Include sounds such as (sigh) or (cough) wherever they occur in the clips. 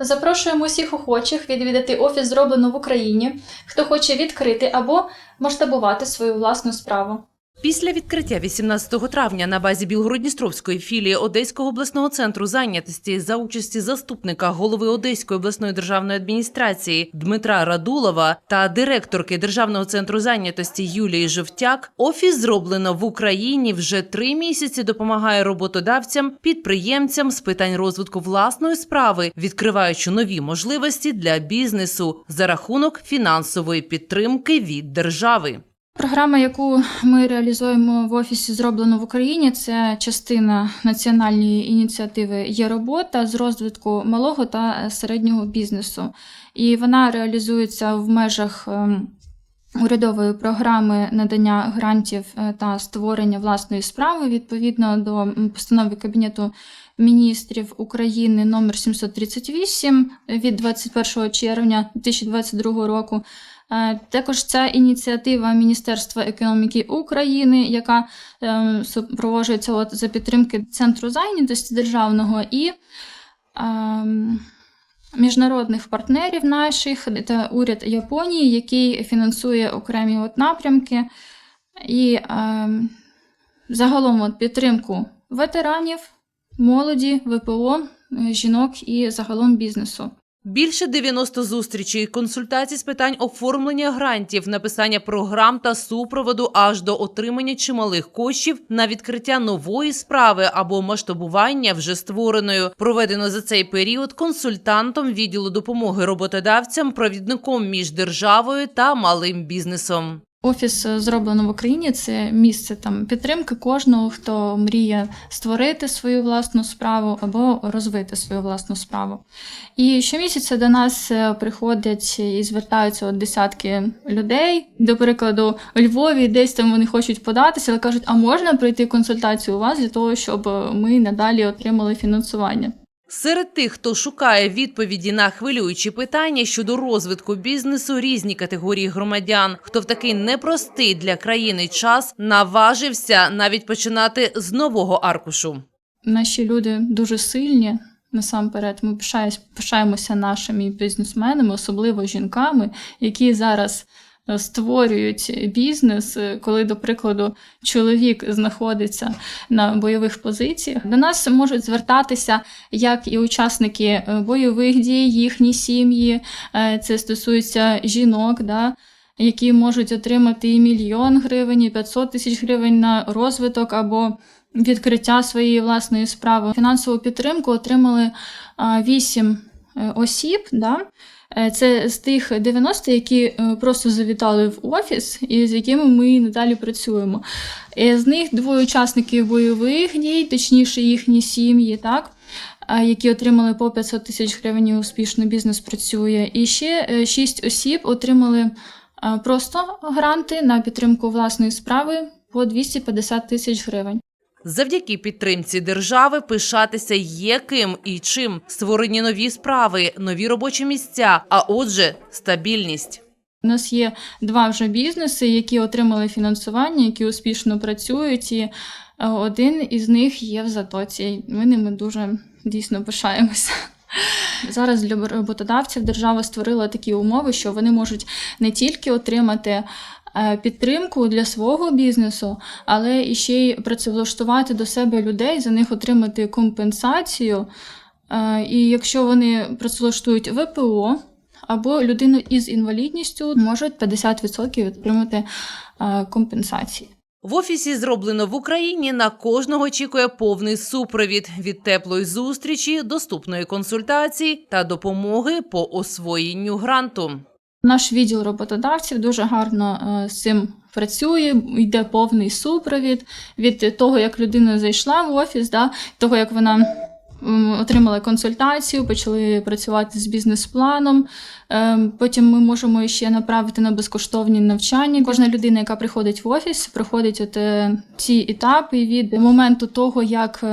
Запрошуємо усіх охочих відвідати офіс зроблено в Україні, хто хоче відкрити або масштабувати свою власну справу. Після відкриття 18 травня на базі Білгородністровської філії Одеського обласного центру зайнятості за участі заступника голови Одеської обласної державної адміністрації Дмитра Радулова та директорки Державного центру зайнятості Юлії Жовтяк, офіс зроблено в Україні вже три місяці допомагає роботодавцям, підприємцям з питань розвитку власної справи, відкриваючи нові можливості для бізнесу за рахунок фінансової підтримки від держави. Програма, яку ми реалізуємо в офісі зроблено в Україні, це частина національної ініціативи Є робота з розвитку малого та середнього бізнесу. І вона реалізується в межах ем, урядової програми надання грантів е, та створення власної справи відповідно до постанови Кабінету міністрів України номер 738 від 21 червня 2022 року. Е, Також це ініціатива Міністерства економіки України, яка е, супроводжується за підтримки Центру зайнятості державного і ем, міжнародних партнерів наших та уряд Японії, який фінансує окремі от напрямки, і ем, загалом от підтримку ветеранів, молоді, ВПО, е, жінок і загалом бізнесу. Більше 90 зустрічей, консультацій з питань оформлення грантів, написання програм та супроводу аж до отримання чималих коштів на відкриття нової справи або масштабування вже створеною. Проведено за цей період консультантом відділу допомоги роботодавцям, провідником між державою та малим бізнесом. Офіс е, зроблено в Україні. Це місце там підтримки кожного, хто мріє створити свою власну справу або розвити свою власну справу. І щомісяця до нас е, приходять і звертаються от десятки людей. До прикладу, у Львові десь там вони хочуть податися, але кажуть, а можна пройти консультацію у вас для того, щоб е, ми надалі отримали фінансування. Серед тих, хто шукає відповіді на хвилюючі питання щодо розвитку бізнесу, різні категорії громадян, хто в такий непростий для країни час наважився навіть починати з нового аркушу. Наші люди дуже сильні. Насамперед, ми пишаємося нашими бізнесменами, особливо жінками, які зараз створюють бізнес, е, коли, до прикладу, чоловік знаходиться на бойових позиціях. До нас можуть звертатися як і учасники е, бойових дій, їхні сім'ї. Е, Це стосується жінок, да, які можуть отримати і мільйон гривень, і 500 тисяч гривень на розвиток або відкриття своєї власної справи. Фінансову підтримку отримали а, 8 е, осіб. Да? Е, Це з тих 90, які е, просто завітали в офіс і з якими ми надалі працюємо. Е, З них двоє учасників бойових дій, точніше їхні сім'ї, так? які отримали по 500 тисяч гривень успішно бізнес працює. І ще е, 6 осіб отримали просто гранти на підтримку власної справи по 250 тисяч гривень. Завдяки підтримці держави пишатися є ким і чим створені нові справи, нові робочі місця, а отже, стабільність. У нас є два вже бізнеси, які отримали фінансування, які успішно працюють, і е, один із них є в затоці. Ми ними дуже дійсно пишаємося. (laughs) Зараз для роботодавців держава створила такі умови, що вони можуть не тільки отримати підтримку для свого бізнесу, але і ще й працевлаштувати до себе людей, за них отримати компенсацію. Е, І якщо вони працевлаштують ВПО, або людина із інвалідністю можуть 50% отримати е, компенсації. В офісі зроблено в Україні на кожного очікує повний супровід від теплої зустрічі, доступної консультації та допомоги по освоєнню гранту. Наш відділ роботодавців дуже гарно е, з цим працює, йде повний супровід від того, як людина зайшла в офіс, да, того, як вона м, отримала консультацію, почали працювати з бізнес-планом. Е, Потім ми можемо ще направити на безкоштовні навчання. Кожна людина, яка приходить в офіс, проходить от, е, ці етапи від моменту того, як.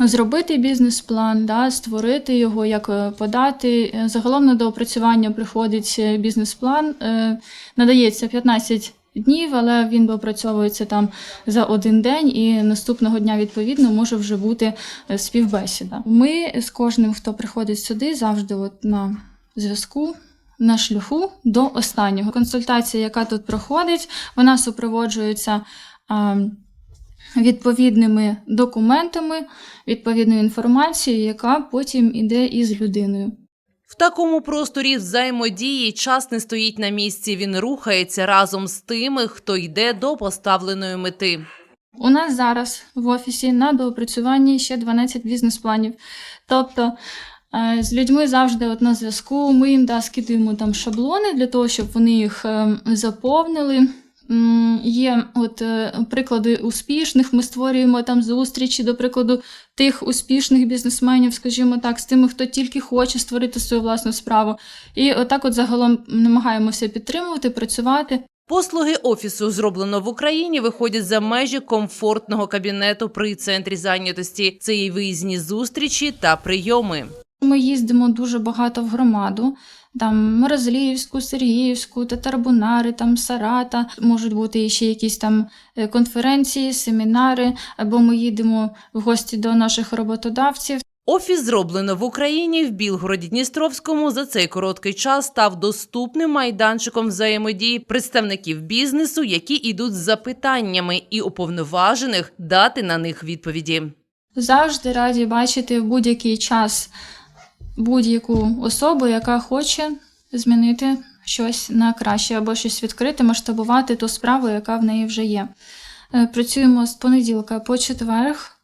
Зробити бізнес-план, да, створити його, як е, подати. Е, Загалом на доопрацювання приходить е, бізнес-план, надається 15 днів, але він опрацьовується там за один день, і наступного дня відповідно може вже бути співбесіда. Ми з кожним, хто приходить сюди, завжди от на зв'язку. На шляху до останнього. Консультація, яка тут проходить, вона супроводжується а, відповідними документами, відповідною інформацією, яка потім іде із людиною. В такому просторі взаємодії час не стоїть на місці. Він рухається разом з тими, хто йде до поставленої мети. У нас зараз в офісі на доопрацюванні ще 12 бізнес-планів. Тобто е, з людьми завжди от на зв'язку. Ми їм да, скидуємо там шаблони для того, щоб вони їх е, заповнили. Є от е, приклади успішних. Ми створюємо там зустрічі, до прикладу, тих успішних бізнесменів, скажімо так, з тими, хто тільки хоче створити свою власну справу. І отак, от загалом намагаємося підтримувати, працювати. Послуги офісу зроблено в Україні виходять за межі комфортного кабінету при центрі зайнятості. Це і виїзні зустрічі та прийоми. Ми їздимо дуже багато в громаду. Там Морозліївську, Сергіївську, Татарбунари, там Сарата. Можуть бути ще якісь там е, конференції, семінари, або ми їдемо в гості до наших роботодавців. Офіс зроблено в Україні в Білгороді Дністровському за цей короткий час став доступним майданчиком взаємодії представників бізнесу, які йдуть з запитаннями і уповноважених дати на них відповіді. Завжди раді бачити в будь-який час будь-яку особу, яка хоче змінити щось на краще або щось відкрити, масштабувати ту справу, яка в неї вже є. Е, Працюємо з понеділка по четверг.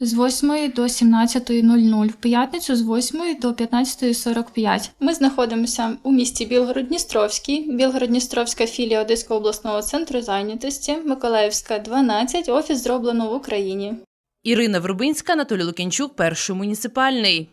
З 8 до 17.00, в п'ятницю з 8 до 15.45. Ми знаходимося у місті Білгород-Дністровський, Білгород-Дністровська філія Одеського обласного центру зайнятості, Миколаївська, 12, офіс зроблено в Україні. Ірина Вербинська, Анатолій Лукінчук, перший муніципальний.